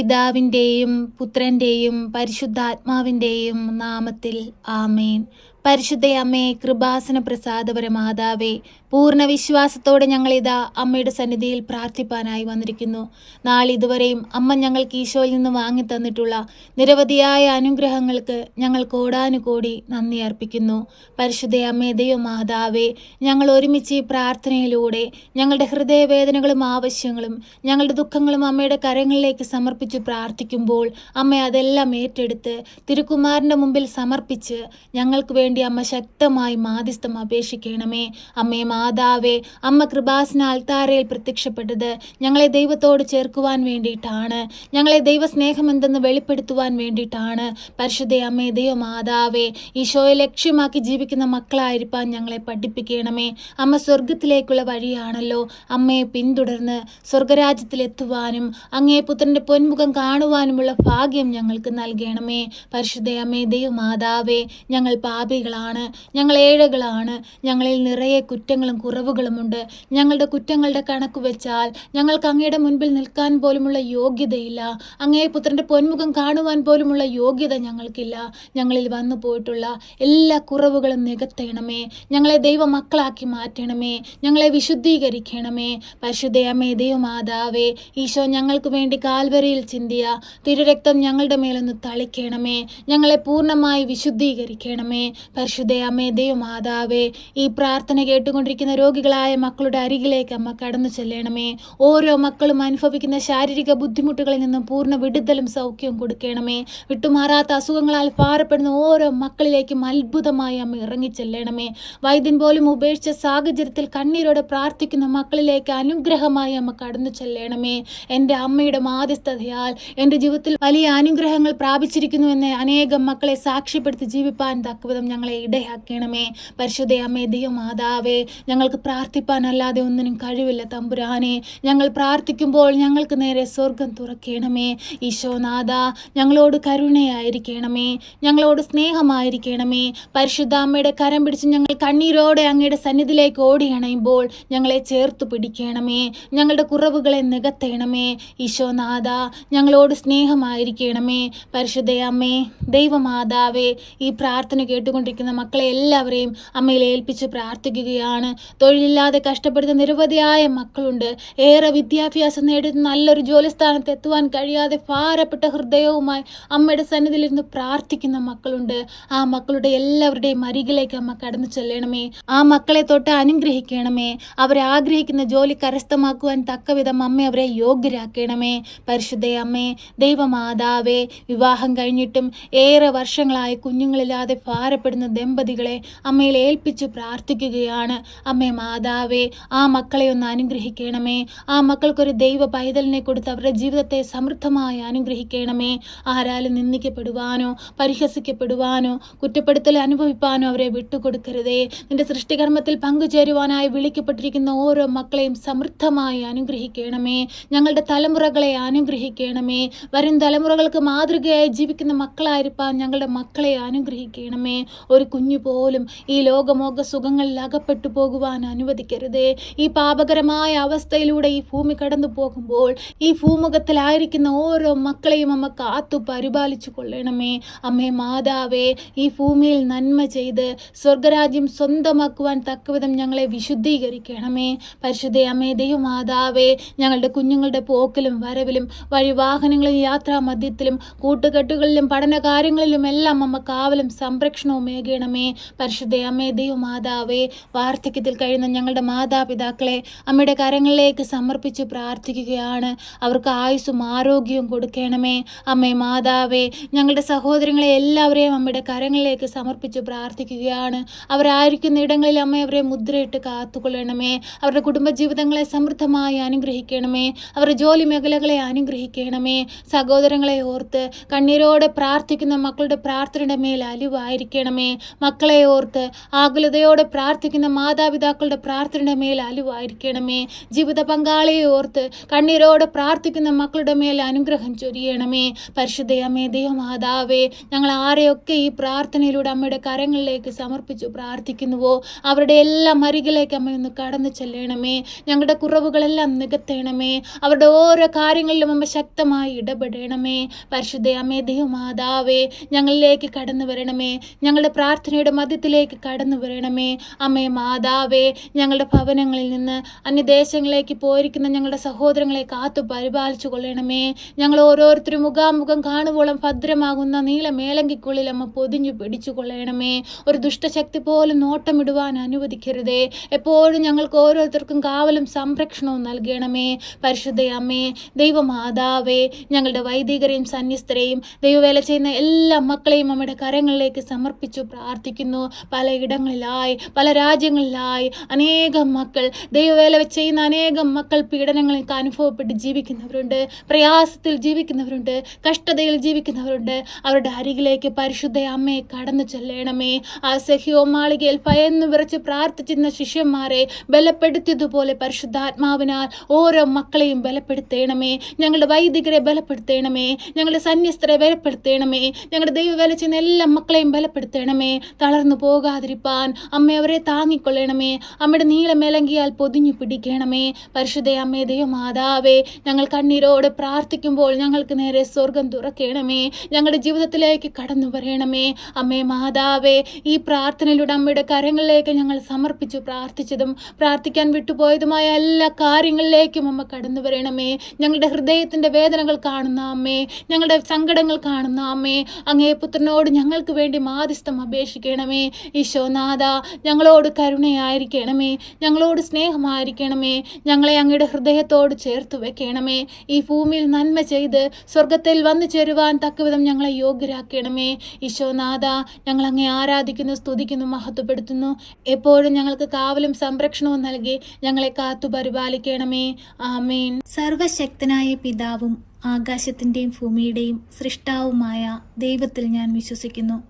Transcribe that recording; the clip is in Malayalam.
പിതാവിന്റെയും പുത്രന്റെയും പരിശുദ്ധാത്മാവിന്റെയും നാമത്തിൽ ആമേൻ. പരിശുദ്ധയമ്മേ കൃപാസന പ്രസാദപര മാതാവേ പൂർണ വിശ്വാസത്തോടെ ഞങ്ങളിതാ അമ്മയുടെ സന്നിധിയിൽ പ്രാർത്ഥിപ്പാനായി വന്നിരിക്കുന്നു. നാളിതുവരെയും അമ്മ ഞങ്ങൾക്ക് ഈശോയിൽ നിന്ന് വാങ്ങി തന്നിട്ടുള്ള നിരവധിയായ അനുഗ്രഹങ്ങൾക്ക് ഞങ്ങൾ കോടാനുകോടി നന്ദി അർപ്പിക്കുന്നു. പരിശുദ്ധ അമ്മേ ദൈവ മാതാവേ ഞങ്ങൾ ഒരുമിച്ച് ഈ പ്രാർത്ഥനയിലൂടെ ഞങ്ങളുടെ ഹൃദയവേദനകളും ആവശ്യങ്ങളും ഞങ്ങളുടെ ദുഃഖങ്ങളും അമ്മയുടെ കരങ്ങളിലേക്ക് സമർപ്പിച്ച് പ്രാർത്ഥിക്കുമ്പോൾ അമ്മ അതെല്ലാം ഏറ്റെടുത്ത് തിരുക്കുമാരന്റെ മുമ്പിൽ സമർപ്പിച്ച് ഞങ്ങൾക്ക് വേണ്ടി അമ്മ ശക്തമായി മാധ്യസ്ഥം അപേക്ഷിക്കണമേ. അമ്മേ മാതാവേ അമ്മ കൃപാസന അൽത്താരയിൽ പ്രത്യക്ഷപ്പെട്ടത് ഞങ്ങളെ ദൈവത്തോട് ചേർക്കുവാൻ വേണ്ടിയിട്ടാണ്. ഞങ്ങളെ ദൈവസ്നേഹം എന്തെന്ന് വെളിപ്പെടുത്തുവാൻ വേണ്ടിയിട്ടാണ്. പരിശുദ്ധ അമ്മേ ദൈവ മാതാവേ ഈശോയെ ലക്ഷ്യമാക്കി ജീവിക്കുന്ന മക്കളായിരിക്കാൻ ഞങ്ങളെ പഠിപ്പിക്കണമേ. അമ്മ സ്വർഗത്തിലേക്കുള്ള വഴിയാണല്ലോ. അമ്മയെ പിന്തുടർന്ന് സ്വർഗരാജ്യത്തിലെത്തുവാനും അങ്ങേ പുത്രന്റെ പൊന്മുഖം കാണുവാനുമുള്ള ഭാഗ്യം ഞങ്ങൾക്ക് നൽകണമേ. പരിശുദ്ധ അമ്മേ ദൈവ മാതാവേ ഞങ്ങൾ പാപികളാണ്. ഞങ്ങൾ ഏഴകളാണ്. ഞങ്ങളിൽ നിറയെ കുറ്റങ്ങളും കുറവുകളുമുണ്ട് ഞങ്ങളുടെ കുറ്റങ്ങളുടെ കണക്ക് വെച്ചാൽ ഞങ്ങൾക്ക് അങ്ങയുടെ മുൻപിൽ നിൽക്കാൻ പോലുമുള്ള യോഗ്യതയില്ല. അങ്ങേ പുത്രന്റെ പൊന്മുഖം കാണുവാൻ പോലുമുള്ള യോഗ്യത ഞങ്ങൾക്കില്ല. ഞങ്ങളിൽ വന്നു പോയിട്ടുള്ള എല്ലാ കുറവുകളും നികത്തണമേ. ഞങ്ങളെ ദൈവ മക്കളാക്കി മാറ്റണമേ. ഞങ്ങളെ വിശുദ്ധീകരിക്കണമേ. പരിശുദ്ധയമ്മേ ദൈവമാതാവേ ഈശോ ഞങ്ങൾക്ക് വേണ്ടി കാൽവരയിൽ ചിന്തിയ തിരുരക്തം ഞങ്ങളുടെ മേലൊന്ന് തളിക്കണമേ. ഞങ്ങളെ പൂർണമായി വിശുദ്ധീകരിക്കണമേ. പരിശുദ്ധയമ്മേ ദൈവമാതാവേ ഈ പ്രാർത്ഥന കേട്ടുകൊണ്ടിരിക്കുന്ന രോഗികളായ മക്കളുടെ അരികിലേക്ക് അമ്മ കടന്നു ചെല്ലണമേ. ഓരോ മക്കളും അനുഭവിക്കുന്ന ശാരീരിക ബുദ്ധിമുട്ടുകളിൽ നിന്നും പൂർണ വിടുതലും സൗഖ്യവും കൊടുക്കണമേ. വിട്ടുമാറാത്ത അസുഖങ്ങളാൽ ഭാരപ്പെടുന്ന ഓരോ മക്കളിലേക്കും അത്ഭുതമായി അമ്മ ഇറങ്ങിച്ചെല്ലണമേ. വൈദ്യൻ പോലും ഉപേക്ഷിച്ച സാഹചര്യത്തിൽ കണ്ണീരോടെ പ്രാർത്ഥിക്കുന്ന മക്കളിലേക്ക് അനുഗ്രഹമായി അമ്മ കടന്നു ചെല്ലണമേ. എന്റെ അമ്മയുടെ മാധ്യസ്ഥതയാൽ എന്റെ ജീവിതത്തിൽ വലിയ അനുഗ്രഹങ്ങൾ പ്രാപിച്ചിരിക്കുന്നു എന്ന് അനേകം മക്കളെ സാക്ഷ്യപ്പെടുത്തി ജീവിപ്പാൻ തക്കവിധം ഞങ്ങളെ ഇടയാക്കണമേ. പരിശുദ്ധ അമ്മേ ദൈവമാതാവേ ഞങ്ങൾക്ക് പ്രാർത്ഥിപ്പാനല്ലാതെ ഒന്നിനും കഴിവില്ല തമ്പുരാനെ. ഞങ്ങൾ പ്രാർത്ഥിക്കുമ്പോൾ ഞങ്ങൾക്ക് നേരെ സ്വർഗം തുറക്കണമേ. ഈശോനാഥ ഞങ്ങളോട് കരുണയായിരിക്കണമേ. ഞങ്ങളോട് സ്നേഹമായിരിക്കണമേ. പരിശുദ്ധ അമ്മയുടെ കരം പിടിച്ച് ഞങ്ങൾ കണ്ണീരോടെ അങ്ങയുടെ സന്നിധിയിലേക്ക് ഓടിയണയുമ്പോൾ ഞങ്ങളെ ചേർത്ത് പിടിക്കണമേ. ഞങ്ങളുടെ കുറവുകളെ നികത്തണമേ. ഈശോനാഥ ഞങ്ങളോട് സ്നേഹമായിരിക്കണമേ. പരിശുദ്ധ അമ്മേ ദൈവമാതാവേ ഈ പ്രാർത്ഥന കേട്ടുകൊണ്ടിരിക്കുന്ന മക്കളെ എല്ലാവരെയും അമ്മയിൽ ഏൽപ്പിച്ച് പ്രാർത്ഥിക്കുകയാണ്. തൊഴിലില്ലാതെ കഷ്ടപ്പെടുന്ന നിരവധിയായ മക്കളുണ്ട്. ഏറെ വിദ്യാഭ്യാസം നേടി നല്ലൊരു ജോലിസ്ഥാനത്ത് എത്തുവാൻ കഴിയാതെ ഭാരപ്പെട്ട ഹൃദയവുമായി അമ്മയുടെ സന്നിധിയിലിരുന്ന് പ്രാർത്ഥിക്കുന്ന മക്കളുണ്ട്. ആ മക്കളുടെ എല്ലാവരുടെയും അരികിലേക്ക് അമ്മ കടന്നു ചെല്ലണമേ. ആ മക്കളെ തൊട്ട് അനുഗ്രഹിക്കണമേ. അവരെ ആഗ്രഹിക്കുന്ന ജോലി കരസ്ഥമാക്കുവാൻ തക്കവിധം അമ്മ അവരെ യോഗ്യരാക്കണമേ. പരിശുദ്ധ അമ്മേ ദൈവമാതാവേ വിവാഹം കഴിഞ്ഞിട്ടും ഏറെ വർഷങ്ങളായി കുഞ്ഞുങ്ങളില്ലാതെ ഭാരപ്പെടുന്ന ദമ്പതികളെ അമ്മയിൽ ഏൽപ്പിച്ച് പ്രാർത്ഥിക്കുകയാണ്. അമ്മേ മാതാവേ ആ മക്കളെ ഒന്ന് അനുഗ്രഹിക്കണമേ. ആ മക്കൾക്കൊരു ദൈവ പൈതലിനെ കൊടുത്ത് അവരുടെ ജീവിതത്തെ സമൃദ്ധമായി അനുഗ്രഹിക്കണമേ. ആരാലും നിന്ദിക്കപ്പെടുവാനോ പരിഹസിക്കപ്പെടുവാനോ കുറ്റപ്പെടുത്തൽ അനുഭവിപ്പാനോ അവരെ വിട്ടുകൊടുക്കരുതേ. നിന്റെ സൃഷ്ടികർമ്മത്തിൽ പങ്കുചേരുവാനായി വിളിക്കപ്പെട്ടിരിക്കുന്ന ഓരോ മക്കളെയും സമൃദ്ധമായി അനുഗ്രഹിക്കണമേ. ഞങ്ങളുടെ തലമുറകളെ അനുഗ്രഹിക്കണമേ. വരും തലമുറകൾക്ക് മാതൃകയായി ജീവിക്കുന്ന മക്കളായിരിക്കാൻ ഞങ്ങളുടെ മക്കളെ അനുഗ്രഹിക്കണമേ. ഒരു കുഞ്ഞു പോലും ഈ ലോകമോക സുഖങ്ങളിൽ അകപ്പെട്ടു പോകുവാൻ അനുവദിക്കരുതേ. ഈ പാപകരമായ അവസ്ഥയിലൂടെ ഈ ഭൂമി കടന്നു പോകുമ്പോൾ ഈ ഭൂമുഖത്തിലായിരിക്കുന്ന ഓരോ മക്കളെയും അമ്മ കാത്തു പരിപാലിച്ചു കൊള്ളണമേ. അമ്മേ മാതാവേ ഈ ഭൂമിയിൽ നന്മ ചെയ്ത് സ്വർഗരാജ്യം സ്വന്തമാക്കുവാൻ തക്കവിധം ഞങ്ങളെ വിശുദ്ധീകരിക്കണമേ. പരിശുദ്ധ അമ്മേ ദൈവമാതാവേ ഞങ്ങളുടെ കുഞ്ഞുങ്ങളുടെ പോക്കിലും വരവിലും വഴി വാഹനങ്ങളിൽ യാത്രാ മധ്യത്തിലും കൂട്ടുകെട്ടുകളിലും പഠന കാര്യങ്ങളിലും എല്ലാം അമ്മ കാവലും സംരക്ഷണവും ഏകണമേ. പരിശുദ്ധ അമ്മേ ദൈവമാതാവേ വാർദ്ധക്യത്തിൽ കഴിയുന്ന ഞങ്ങളുടെ മാതാപിതാക്കളെ അമ്മയുടെ കരങ്ങളിലേക്ക് സമർപ്പിച്ച് പ്രാർത്ഥിക്കുകയാണ്. അവർക്ക് ആയുസ്സും ആരോഗ്യവും കൊടുക്കണമേ. അമ്മേ മാതാവേ ഞങ്ങളുടെ സഹോദരങ്ങളെ എല്ലാവരെയും അമ്മയുടെ കരങ്ങളിലേക്ക് സമർപ്പിച്ച് പ്രാർത്ഥിക്കുകയാണ്. അവരായിരിക്കുന്ന ഇടങ്ങളിൽ അമ്മ അവരെ മുദ്രയിട്ട് കാത്തുകൊള്ളണമേ. അവരുടെ കുടുംബജീവിതങ്ങളെ സമൃദ്ധമായി അനുഗ്രഹിക്കണമേ. അവരുടെ ജോലി മേഖലകളെ അനുഗ്രഹിക്കണമേ. സഹോദരങ്ങളെ ഓർത്ത് കണ്ണീരോടെ പ്രാർത്ഥിക്കുന്ന മക്കളുടെ പ്രാർത്ഥനയുടെ മേൽ അലിവായിരിക്കണമേ. മക്കളെ ഓർത്ത് ആകുലതയോടെ പ്രാർത്ഥിക്കുന്ന മാതാ മാതാപിതാക്കളുടെ പ്രാർത്ഥനയുടെ മേൽ അലുവായിരിക്കണമേ. ജീവിത പങ്കാളിയെ ഓർത്ത് കണ്ണീരോടെ പ്രാർത്ഥിക്കുന്ന മക്കളുടെ മേൽ അനുഗ്രഹം ചൊരിയണമേ. പരിശുദ്ധയമേ ദൈവമാതാവേ ഞങ്ങൾ ആരെയൊക്കെ ഈ പ്രാർത്ഥനയിലൂടെ അമ്മയുടെ കരങ്ങളിലേക്ക് സമർപ്പിച്ചു പ്രാർത്ഥിക്കുന്നുവോ അവരുടെ എല്ലാം അരികിലേക്ക് അമ്മ ഒന്ന് കടന്നു ചെല്ലണമേ. ഞങ്ങളുടെ കുറവുകളെല്ലാം നികത്തേണമേ. അവരുടെ ഓരോ കാര്യങ്ങളിലും അമ്മ ശക്തമായി ഇടപെടണമേ. പരിശുദ്ധയമേ ദൈവമാതാവേ ഞങ്ങളിലേക്ക് കടന്നു വരണമേ. ഞങ്ങളുടെ പ്രാർത്ഥനയുടെ മധ്യത്തിലേക്ക് കടന്നു വരണമേ. അമ്മേ മാതാവേ ഞങ്ങളുടെ ഭവനങ്ങളിൽ നിന്ന് അന്യദേശങ്ങളിലേക്ക് പോയിരിക്കുന്ന ഞങ്ങളുടെ സഹോദരങ്ങളെ കാത്തു പരിപാലിച്ചു കൊള്ളണമേ ഞങ്ങൾ ഓരോരുത്തരും മുഖാമുഖം കാണുവോളം ഭദ്രമാകുന്ന നീല മേലങ്കിക്കുള്ളിൽ അമ്മ പൊതിഞ്ഞു പിടിച്ചു കൊള്ളണമേ ഒരു ദുഷ്ടശക്തി പോലും നോട്ടമിടുവാൻ അനുവദിക്കരുതേ. എപ്പോഴും ഞങ്ങൾക്ക് ഓരോരുത്തർക്കും കാവലും സംരക്ഷണവും നൽകണമേ. പരിശുദ്ധ അമ്മേ ദൈവമാതാവേ ഞങ്ങളുടെ വൈദികരെയും സന്യസ്തരെയും ദൈവവേല ചെയ്യുന്ന എല്ലാ മക്കളെയും അമ്മയുടെ കരങ്ങളിലേക്ക് സമർപ്പിച്ചു പ്രാർത്ഥിക്കുന്നു. പലയിടങ്ങളിലായി പല രാജ്യങ്ങളിലായി അനേകം മക്കൾ ദൈവവേല ചെയ്യുന്ന അനേകം മക്കൾ പീഡനങ്ങളൊക്കെ അനുഭവപ്പെട്ട് ജീവിക്കുന്നവരുണ്ട് പ്രയാസത്തിൽ ജീവിക്കുന്നവരുണ്ട് കഷ്ടതയിൽ ജീവിക്കുന്നവരുണ്ട്. അവരുടെ അരികിലേക്ക് പരിശുദ്ധ അമ്മയെ കടന്നു ചെല്ലണമേ. ആ സഹിയോ മാളികയിൽ ഭയന്ന് വിറച്ച് പ്രാർത്ഥിച്ചിരുന്ന ശിഷ്യന്മാരെ ബലപ്പെടുത്തിയതുപോലെ പരിശുദ്ധാത്മാവിനാൽ ഓരോ മക്കളെയും ബലപ്പെടുത്തേണമേ. ഞങ്ങളുടെ വൈദികരെ ബലപ്പെടുത്തേണമേ. ഞങ്ങളുടെ സന്യസ്തരെ ബലപ്പെടുത്തേണമേ. ഞങ്ങളുടെ ദൈവവേല ചെയ്യുന്ന എല്ലാ മക്കളെയും ബലപ്പെടുത്തേണമേ. തളർന്നു പോകാതിരിപ്പാൻ അമ്മ അവരെ താങ്ങിക്കൊള്ളണമേ. അമ്മയുടെ നീലമേലങ്കിയാൽ പൊതിഞ്ഞു പിടിക്കണമേ. പരിശുദ്ധ അമ്മേ ഞങ്ങൾ കണ്ണീരോട് പ്രാർത്ഥിക്കുമ്പോൾ ഞങ്ങൾക്ക് നേരെ സ്വർഗം തുറക്കണമേ. ഞങ്ങളുടെ ജീവിതത്തിലേക്ക് കടന്നു വരണമേ. അമ്മേ മാതാവേ ഈ പ്രാർത്ഥനയിലൂടെ അമ്മയുടെ കരങ്ങളിലേക്ക് ഞങ്ങൾ സമർപ്പിച്ചു പ്രാർത്ഥിച്ചതും പ്രാർത്ഥിക്കാൻ വിട്ടുപോയതുമായ എല്ലാ കാര്യങ്ങളിലേക്കും അമ്മ കടന്നു വരണമേ. ഞങ്ങളുടെ ഹൃദയത്തിന്റെ വേദനകൾ കാണുന്ന അമ്മേ ഞങ്ങളുടെ സങ്കടങ്ങൾ കാണുന്ന അമ്മേ അങ്ങേ പുത്രനോട് ഞങ്ങൾക്ക് വേണ്ടി മാധ്യസ്ഥം അപേക്ഷിക്കണമേ. ഈശോനാഥ ഞങ്ങളോട് കരുണയായിരിക്കണമേ ഞങ്ങളോട് സ്നേഹമായിരിക്കണമേ. ഞങ്ങളെ അങ്ങയുടെ ഹൃദയത്തോട് ചേർത്ത് വെക്കണമേ. ഈ ഭൂമിയിൽ നന്മ ചെയ്ത് സ്വർഗത്തിൽ വന്നു ചേരുവാൻ തക്കവിധം ഞങ്ങളെ യോഗ്യരാക്കണമേ. ഈശോനാഥ ഞങ്ങൾ അങ്ങേ ആരാധിക്കുന്നു സ്തുതിക്കുന്നു മഹത്വപ്പെടുത്തുന്നു. എപ്പോഴും ഞങ്ങൾക്ക് കാവലും സംരക്ഷണവും നൽകി ഞങ്ങളെ കാത്തു പരിപാലിക്കണമേ. ആമേൻ. സർവശക്തനായ പിതാവും ആകാശത്തിന്റെയും ഭൂമിയുടെയും സൃഷ്ടാവുമായ ദൈവത്തിൽ ഞാൻ വിശ്വസിക്കുന്നു.